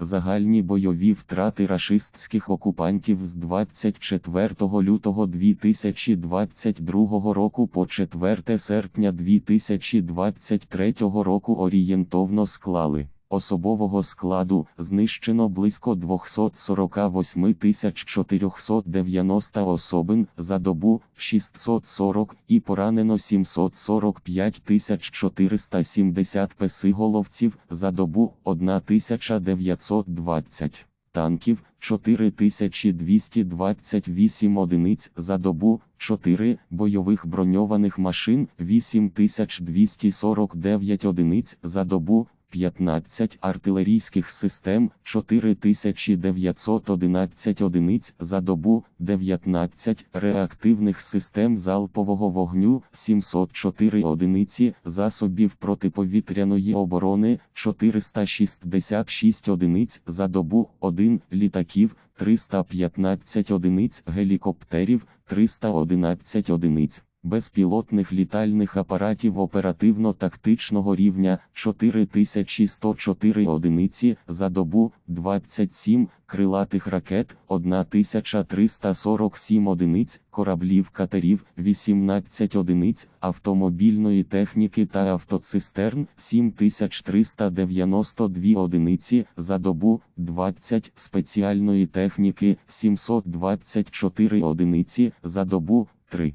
Загальні бойові втрати рашистських окупантів з 24 лютого 2022 року по 4 серпня 2023 року орієнтовно склали. Особового складу знищено близько 248 490 особин за добу 640 і поранено 745 470 песиголовців за добу 1920 танків 4228 одиниць за добу, 4 бойових броньованих машин 8249 одиниць за добу, 15 артилерійських систем 4911 одиниць за добу, 19 реактивних систем залпового вогню 704 одиниці засобів протиповітряної оборони 466 одиниць за добу, 1 літаків 315 одиниць гелікоптерів 311 одиниць безпілотних літальних апаратів оперативно-тактичного рівня 4104 одиниці за добу, 27 крилатих ракет, 1347 одиниць, кораблів катерів, 18 одиниць, автомобільної техніки та автоцистерн, 7392 одиниці за добу, 20 спеціальної техніки, 724 одиниці за добу, 3.